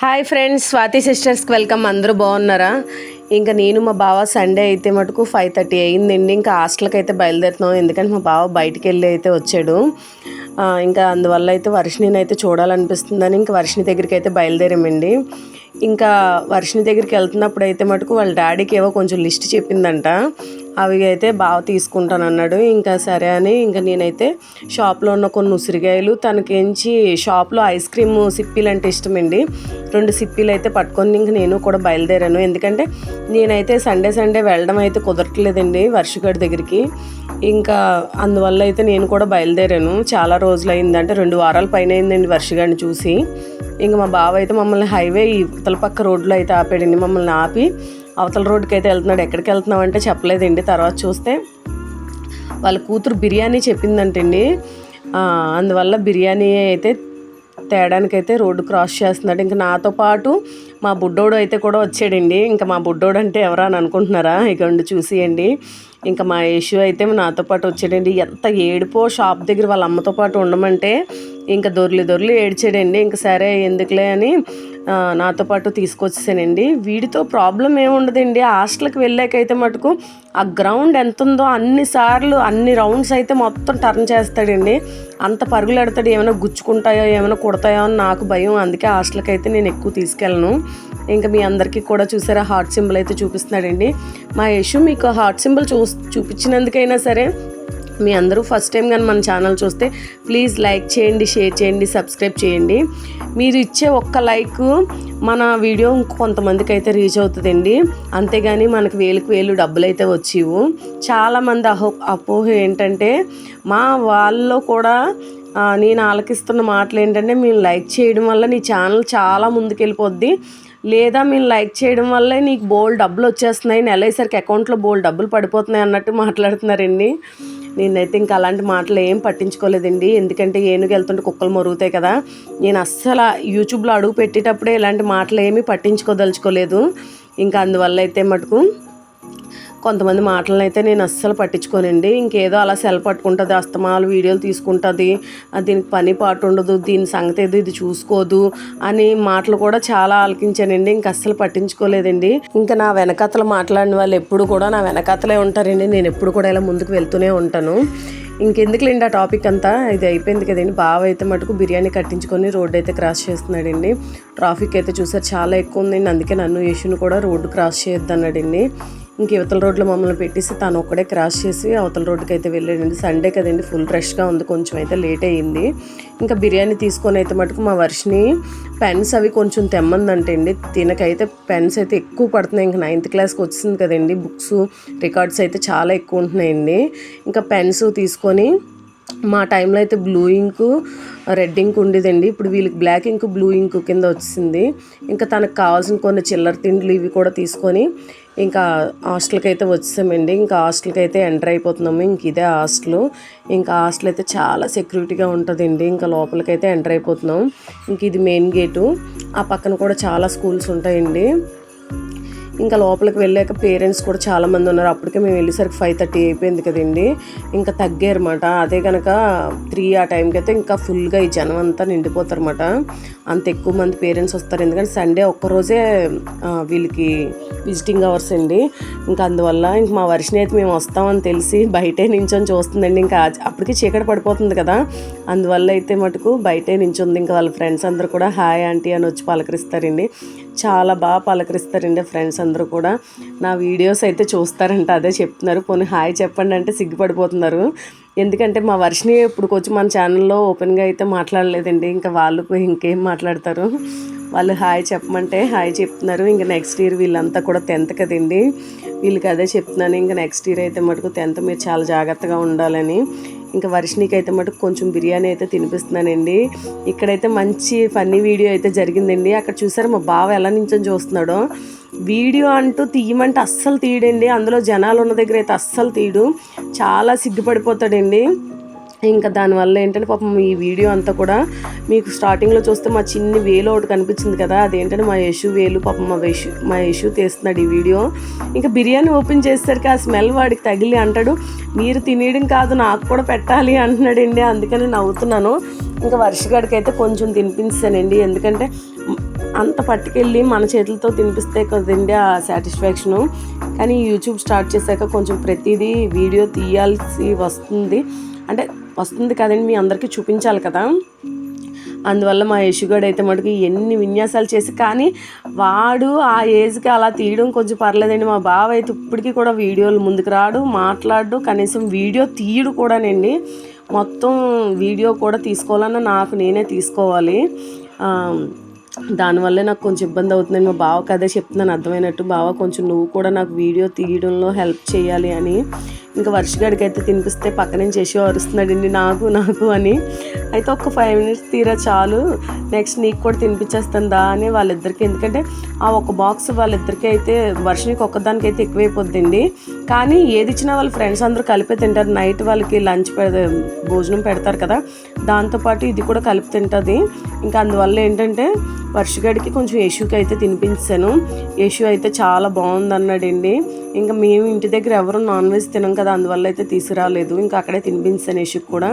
Hi friends Swathi సిస్టర్స్కి welcome అందరూ బాగున్నారా? ఇంకా నేను మా బావ సండే అయితే మటుకు ఫైవ్ థర్టీ అయిందండి ఇంకా హాస్టల్కి అయితే బయలుదేరుతున్నాం. ఎందుకంటే మా బావ బయటికి వెళ్ళి అయితే వచ్చాడు. ఇంకా అందువల్ల అయితే వర్షిణిని అయితే చూడాలనిపిస్తుందని ఇంకా వర్షిణి దగ్గరికి అయితే బయలుదేరామండి. ఇంకా వర్షిణి దగ్గరికి వెళ్తున్నప్పుడు అయితే మటుకు వాళ్ళ డాడీకి ఏవో కొంచెం లిస్ట్ చెప్పిందంట. అవి అయితే బాగా తీసుకుంటాను అన్నాడు ఇంకా సరే అని ఇంకా నేనైతే షాప్లో ఉన్న కొన్ని ఉసిరికాయలు తనకేంచి షాప్లో ఐస్ క్రీమ్ సిప్పీలు అంటే ఇష్టమండి. రెండు సిప్పీలు అయితే పట్టుకొని ఇంక నేను కూడా బయలుదేరాను. ఎందుకంటే నేనైతే సండే సండే వెళ్ళడం అయితే కుదరట్లేదండి వర్షగాడి దగ్గరికి. ఇంకా అందువల్ల అయితే నేను కూడా బయలుదేరాను. చాలా రోజులు అయిందంటే రెండు వారాల పైన అయిందండి వర్షగాడిని చూసి. ఇంకా మా బావ అయితే మమ్మల్ని హైవే అవతల పక్క రోడ్లో అయితే ఆపాడండి. మమ్మల్ని ఆపి అవతల రోడ్డుకి అయితే వెళ్తున్నాడు. ఎక్కడికి వెళ్తున్నాం అంటే చెప్పలేదండి. తర్వాత చూస్తే వాళ్ళ కూతురు బిర్యానీ చెప్పిందంటండి. అందువల్ల బిర్యానీ అయితే తేడానికైతే రోడ్డు క్రాస్ చేస్తున్నాడు. ఇంకా నాతో పాటు మా బుడ్డోడు అయితే కూడా వచ్చాడండి. ఇంకా మా బుడ్డోడు అంటే ఎవరా అని అనుకుంటున్నారా? ఇక చూసియండి. ఇంకా మా యేషు అయితే నాతో పాటు వచ్చాడండి. ఎంత ఏడిపో షాప్ దగ్గర వాళ్ళ అమ్మతో పాటు ఉండమంటే ఇంకా దొర్లి దొర్లి ఏడ్చాడండి. ఇంకా సరే ఎందుకులే అని నాతో పాటు తీసుకొచ్చేసానండి. వీడితో ప్రాబ్లం ఏముండదండి హాస్టల్కి వెళ్ళాకైతే మటుకు ఆ గ్రౌండ్ ఎంత ఉందో అన్ని సార్లు అన్ని రౌండ్స్ అయితే మొత్తం టర్న్ చేస్తాడండి. అంత పరుగులు ఎడతాడు ఏమైనా గుచ్చుకుంటాయో ఏమైనా కుడతాయో అని నాకు భయం. అందుకే హాస్టల్కి అయితే నేను ఎక్కువ తీసుకెళ్ళను. ఇంకా మీ అందరికీ కూడా చూసారా హార్ట్ సింబల్ అయితే చూపిస్తున్నాడండి. మా యశు మీకు హార్ట్ సింబల్ చూ చూపించినందుకైనా సరే మీ అందరూ ఫస్ట్ టైం కానీ మన ఛానల్ చూస్తే ప్లీజ్ లైక్ చేయండి షేర్ చేయండి సబ్స్క్రైబ్ చేయండి. మీరు ఇచ్చే ఒక్క లైక్ మన వీడియో కొంతమందికి అయితే రీచ్ అవుతుందండి. అంతేగాని మనకు వేలకు వేలు డబ్బులు అయితే వచ్చేవు చాలామంది అహో అపోహ ఏంటంటే మా వాళ్ళలో కూడా నేను ఆలకిస్తున్న మాటలు ఏంటంటే మేము లైక్ చేయడం వల్ల నీ ఛానల్ చాలా ముందుకెళ్ళిపోద్ది. లేదా మేము లైక్ చేయడం వల్లే నీకు బోల్ డబ్బులు వచ్చేస్తున్నాయి నెల అయ్యేసరికి అకౌంట్లో బోల్ డబ్బులు పడిపోతున్నాయి అన్నట్టు మాట్లాడుతున్నారండి నేనైతే ఇంకా అలాంటి మాటలు ఏం పట్టించుకోలేదండి. ఎందుకంటే ఏనుగు వెళ్తుంటే కుక్కలు మరుగుతాయి కదా. నేను అస్సలు యూట్యూబ్లో అడుగు పెట్టేటప్పుడే ఇలాంటి మాటలు ఏమీ పట్టించుకోదలుచుకోలేదు. ఇంకా అందువల్ల అయితే మటుకు కొంతమంది మాటలను అయితే నేను అస్సలు పట్టించుకోనండి. ఇంకేదో అలా సెల్ పట్టుకుంటుంది అస్తమాలు వీడియోలు తీసుకుంటుంది. దీనికి పని పాటు ఉండదు దీని సంగతి ఏదో ఇది చూసుకోదు అని మాటలు కూడా చాలా ఆలకించానండి. ఇంక అస్సలు పట్టించుకోలేదండి. ఇంకా నా వెనకతలు మాట్లాడిన వాళ్ళు ఎప్పుడు కూడా నా వెనకతలే ఉంటారండి. నేను ఎప్పుడు కూడా ఇలా ముందుకు వెళ్తూనే ఉంటాను. ఇంకెందుకులేండి ఆ టాపిక్ అంతా? ఇది అయిపోయింది కదండి. బావ అయితే మటుకు బిర్యానీ కట్టించుకొని రోడ్డు అయితే క్రాస్ చేస్తున్నాడండి. ట్రాఫిక్ అయితే చూసారు చాలా ఎక్కువ ఉందండి. అందుకే నన్ను యశుని కూడా రోడ్డు క్రాస్ చేయొద్దన్నాడండి. ఇంక ఇవతల రోడ్లో మమ్మల్ని పెట్టేసి తను ఒక్కడే క్రాస్ చేసి అవతల రోడ్డుకి అయితే వెళ్ళాడండి. సండే కదండి ఫుల్ రష్గా ఉంది. కొంచెం అయితే లేట్ అయ్యింది ఇంకా బిర్యానీ తీసుకొని అయితే మటుకు మా వర్షిని పెన్స్ అవి కొంచెం తెమ్మందంటండి. తినకైతే పెన్స్ అయితే ఎక్కువ పడుతున్నాయి. ఇంకా నైన్త్ క్లాస్కి వచ్చింది కదండి బుక్స్ రికార్డ్స్ అయితే చాలా ఎక్కువ ఉంటున్నాయండి. ఇంకా పెన్స్ తీసుకొని మా టైంలో అయితే బ్లూ ఇంకు రెడ్ ఇంక్ ఉండేదండి. ఇప్పుడు వీళ్ళకి బ్లాక్ ఇంక్ బ్లూ ఇంక్ కింద వచ్చింది. ఇంకా తనకు కావాల్సిన కొన్ని చిల్లర తిండ్లు ఇవి కూడా తీసుకొని ఇంకా హాస్టల్కి అయితే వచ్చేసామండి ఇంకా హాస్టల్కి అయితే ఎంటర్ అయిపోతున్నాము. ఇంక ఇదే హాస్టల్. ఇంకా హాస్టల్ అయితే చాలా సెక్యూరిటీగా ఉంటుందండి. ఇంకా లోపలికి అయితే ఎంటర్ అయిపోతున్నాం. ఇంక ఇది మెయిన్ గేటు. ఆ పక్కన కూడా చాలా స్కూల్స్ ఉంటాయండి. ఇంకా లోపలికి వెళ్ళాక పేరెంట్స్ కూడా చాలామంది ఉన్నారు. అప్పటికే మేము వెళ్ళేసరికి ఫైవ్ థర్టీ అయిపోయింది కదండి. ఇంకా తగ్గారన్నమాట. అదే కనుక త్రీ ఆ టైంకి అయితే ఇంకా ఫుల్గా ఈ జనం అంతా నిండిపోతారన్నమాట. అంత ఎక్కువ మంది పేరెంట్స్ వస్తారు. ఎందుకంటే సండే ఒక్కరోజే వీళ్ళకి విజిటింగ్ అవర్స్ అండి. ఇంకా అందువల్ల ఇంక మా వర్షం అయితే మేము వస్తామని తెలిసి బయటే నించొని చూస్తుందండి. ఇంకా అప్పటికే అప్పటికి చీకటి పడిపోతుంది కదా. అందువల్ల అయితే మటుకు బయటే నించుంది. ఇంకా వాళ్ళ ఫ్రెండ్స్ అందరూ కూడా హాయ్ ఆంటీ అని వచ్చి పలకరిస్తారండి. చాలా బాగా పలకరిస్తారండి ఫ్రెండ్స్ అందరూ కూడా. నా వీడియోస్ అయితే చూస్తారంట అదే చెప్తున్నారు. పోనీ హాయ్ చెప్పండి అంటే సిగ్గుపడిపోతున్నారు. ఎందుకంటే మా వర్షిని ఇప్పుడు కొంచెం మన ఛానల్లో ఓపెన్గా అయితే మాట్లాడలేదండి. ఇంకా వాళ్ళు ఇంకేం మాట్లాడతారు? వాళ్ళు హాయ్ చెప్పమంటే హాయ్ చెప్తున్నారు. ఇంకా నెక్స్ట్ ఇయర్ వీళ్ళంతా కూడా టెన్త్ కదండి. వీళ్ళకి అదే చెప్తున్నాను. ఇంకా నెక్స్ట్ ఇయర్ అయితే మటుకు టెన్త్ మీరు చాలా జాగ్రత్తగా ఉండాలని. ఇంకా వర్షినికి అయితే మటుకు కొంచెం బిర్యానీ అయితే తినిపిస్తున్నానండి. ఇక్కడైతే మంచి ఫన్నీ వీడియో అయితే జరిగిందండి. అక్కడ చూసారు మా బావ ఎలా నించొని చూస్తున్నాడో. వీడియో అంటూ తీయమంటే అస్సలు తీయడండి. అందులో జనాలు ఉన్న దగ్గర అయితే అస్సలు తీయడు. చాలా సిగ్గుపడిపోతాడండి. ఇంకా దానివల్ల ఏంటంటే పాపం ఈ వీడియో అంతా కూడా మీకు స్టార్టింగ్లో చూస్తే మా చిన్ని వేలు ఒకటి కనిపించింది కదా. అదేంటంటే మా యశు వేలు పాపం మా యశు మా యశు తీస్తున్నాడు ఈ వీడియో. ఇంకా బిర్యానీ ఓపెన్ చేసేసరికి ఆ స్మెల్ వాడికి తగిలి అంటాడు. మీరు తినేయడం కాదు నాకు కూడా పెట్టాలి అంటున్నాడండి. అందుకని నవ్వుతున్నాను. ఇంకా వర్షగాడికైతే కొంచెం తినిపించానండి ఎందుకంటే అంత పట్టుకెళ్ళి మన చేతులతో తినిపిస్తే కదండి ఆ సాటిస్ఫాక్షను కానీ యూట్యూబ్ స్టార్ట్ చేశాక కొంచెం ప్రతిదీ వీడియో తీయాల్సి వస్తుంది. అంటే వస్తుంది కదండి మీ అందరికీ చూపించాలి కదా. అందువల్ల మా యశుగాడు అయితే మటుకు ఎన్ని విన్యాసాలు చేసి కానీ వాడు ఆ ఏజ్కి అలా తీయడం కొంచెం పర్లేదండి. మా బావ అయితే ఇప్పటికీ కూడా వీడియోలు ముందుకు రాడు మాట్లాడు కనీసం వీడియో తీయడు కూడానండి. మొత్తం వీడియో కూడా తీసుకోవాలన్నా నాకు నేనే తీసుకోవాలి. దానివల్లే నాకు కొంచెం ఇబ్బంది అవుతుందని మా బావకు అదే చెప్తున్నాను అర్థమైనట్టు బావ కొంచెం నువ్వు కూడా నాకు వీడియో తీయడంలో హెల్ప్ చేయాలి అని. ఇంకా వర్షగాడికి అయితే తినిపిస్తే పక్క నుంచి చేసి అరుస్తున్నాడండి నాకు నాకు అని. అయితే ఒక ఫైవ్ మినిట్స్ తీరా చాలు. నెక్స్ట్ నీకు కూడా తినిపించేస్తుందా అని వాళ్ళిద్దరికి. ఎందుకంటే ఆ ఒక బాక్స్ వాళ్ళిద్దరికి అయితే వర్షనికి ఒక్కదానికి అయితే ఎక్కువైపోద్దండి. కానీ ఏది ఇచ్చినా వాళ్ళ ఫ్రెండ్స్ అందరూ కలిపి తింటారు. నైట్ వాళ్ళకి లంచ్ పెడ భోజనం పెడతారు కదా. దాంతోపాటు ఇది కూడా కలిపి తింటుంది. ఇంకా అందువల్ల ఏంటంటే వర్షగాడికి కొంచెం యశుకి అయితే తినిపించాను. యశు అయితే చాలా బాగుంది అన్నాడండి ఇంకా మేము ఇంటి దగ్గర ఎవరు నాన్ వెజ్ తినం కదా అందువల్ల అయితే తీసుకురాలేదు. ఇంకా అక్కడే తినిపించాను యశుకి కూడా.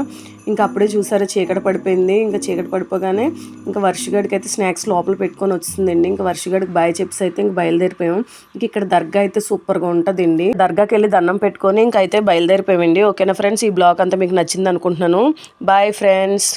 ఇంకా అప్పుడే చూసారా చీకటి పడిపోయింది. ఇంకా చీకటి పడిపోగానే ఇంకా వర్షగాడికి అయితే స్నాక్స్ లోపల పెట్టుకొని వచ్చిందండి. ఇంకా వర్షగాడికి బాయ్ చెప్స్ అయితే ఇంక బయలుదేరిపోయాం. ఇంక ఇక్కడ దర్గా అయితే సూపర్గా ఉంటుందండి. దర్గాకి వెళ్ళి దండం పెట్టుకొని ఇంక అయితే బయలుదేరిపోయామండి. ఓకేనా ఫ్రెండ్స్? ఈ బ్లాగ్ అంతా మీకు నచ్చింది అనుకుంటున్నాను. Bye friends.